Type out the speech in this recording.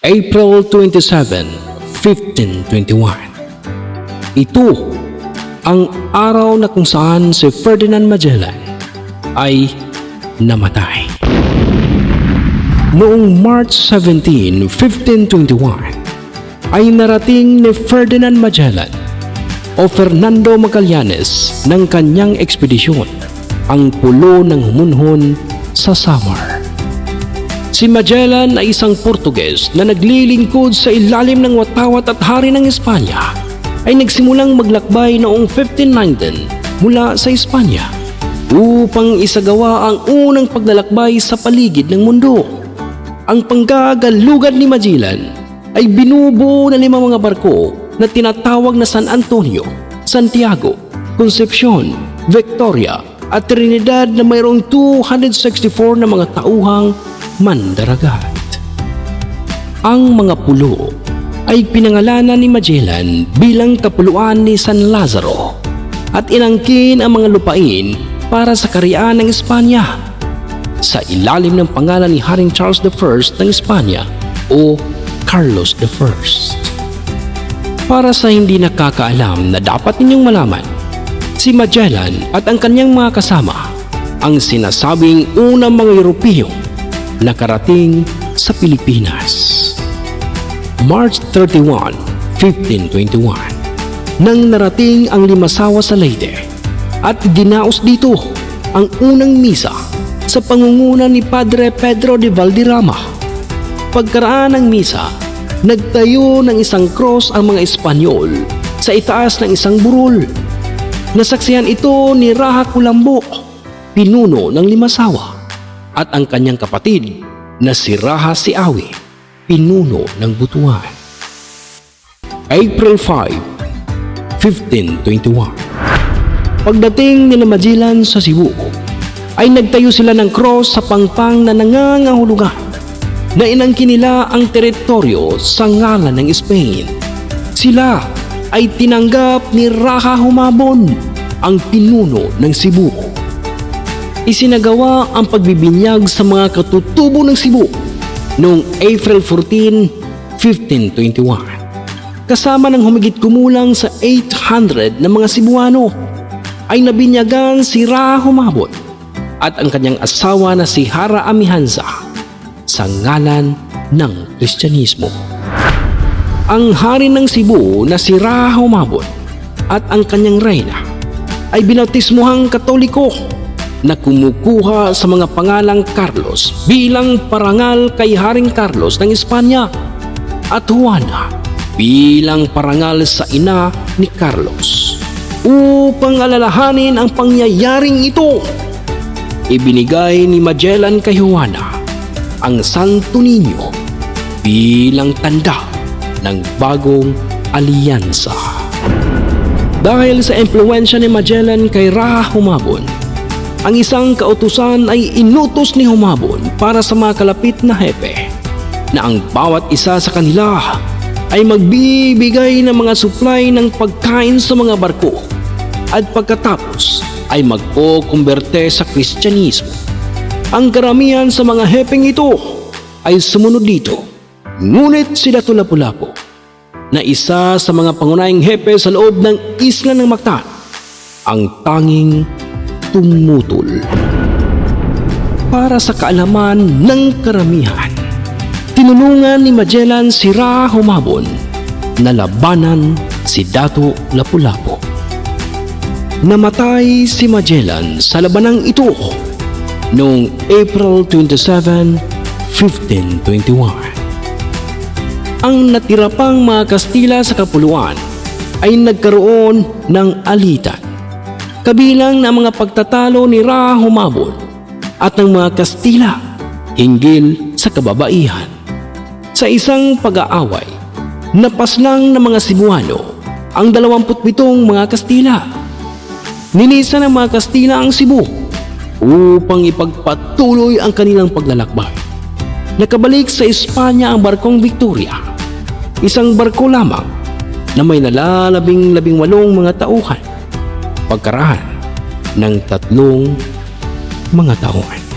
April 27, 1521. Ito ang araw na kung saan si Ferdinand Magellan ay namatay. Noong March 17, 1521 ay narating ni Ferdinand Magellan o Fernando Magallanes ng kanyang ekspedisyon ang pulo ng humunhon sa Samar. Si Magellan ay isang Portuges na naglilingkod sa ilalim ng watawat at hari ng Espanya ay nagsimulang maglakbay noong 1519 mula sa Espanya upang isagawa ang unang paglalakbay sa paligid ng mundo. Ang panggagalugan ni Magellan ay binubuo ng limang mga barko na tinatawag na San Antonio, Santiago, Concepcion, Victoria at Trinidad na mayroong 264 na mga tauhang mandaragat. Ang mga pulo ay pinangalanan ni Magellan bilang kapuluan ni San Lazaro at inangkin ang mga lupain para sa karyaan ng Espanya sa ilalim ng pangalan ni Haring Charles I ng Espanya o Carlos I. Para sa hindi nakakaalam na dapat ninyong malaman, si Magellan at ang kanyang mga kasama ang sinasabing unang mga Europeo nakarating sa Pilipinas. March 31, 1521 nang narating ang limasawa sa Leyte at dinaos dito ang unang misa sa pangunguna ni Padre Pedro de Valderrama. Pagkaraan ng misa, nagtayo ng isang cross ang mga Espanyol sa itaas ng isang burol. Nasaksihan ito ni Raha Kulambo, pinuno ng limasawa, at ang kanyang kapatid na si Raha Siawi, pinuno ng butuan. April 5, 1521 Pagdating ni Magellan sa Cebu, ay nagtayo sila ng cross sa pangpang na nangangahulugan na inangkin nila ang teritoryo sa ngalan ng Spain. Sila ay tinanggap ni Raha Humabon, ang pinuno ng Cebu. Isinagawa ang pagbibinyag sa mga katutubo ng Cebu noong April 14, 1521. Kasama ng humigit kumulang sa 800 na mga Cebuano ay nabinyagan si Raha Humabon at ang kanyang asawa na si Hara Amihansa sa ngalan ng Kristyanismo. Ang hari ng Cebu na si Raha Humabon at ang kanyang reyna ay binautismuhang katoliko na kumukuha sa mga pangalang Carlos bilang parangal kay Haring Carlos ng Espanya at Juana bilang parangal sa ina ni Carlos upang alalahanin ang pangyayaring ito ibinigay ni Magellan kay Juana ang Santo Niño bilang tanda ng bagong alyansa. Dahil sa impluensya ni Magellan kay Raha Humabon, ang isang kautusan ay inutos ni Humabon para sa mga kalapit na hepe na ang bawat isa sa kanila ay magbibigay ng mga supply ng pagkain sa mga barko at pagkatapos ay magkukumberte sa Kristyanismo. Ang karamihan sa mga hepeng ito ay sumunod dito. Ngunit si Dato Lapu-Lapu na isa sa mga pangunahing hepe sa loob ng isla ng Mactan ang tanging tumutol. Para sa kaalaman ng karamihan, tinulungan ni Magellan si Ra Humabon na labanan si Dato Lapu-Lapu. Namatay si Magellan sa labanang ito noong April 27, 1521. Ang natira mga Kastila sa Kapuluan ay nagkaroon ng alitan. Kabilang na mga pagtatalo ni Ra Humabon at ng mga Kastila hinggil sa kababaihan. Sa isang pag-aaway, napaslang ng mga Cebuano ang 27 mga Kastila. Nilisan ng mga Kastila ang Cebu upang ipagpatuloy ang kanilang paglalakbay. Nakabalik sa Espanya ang barkong Victoria, isang barko lamang na may nalalabing labing walong mga tauhan, pagkaraan ng tatlong mga taon.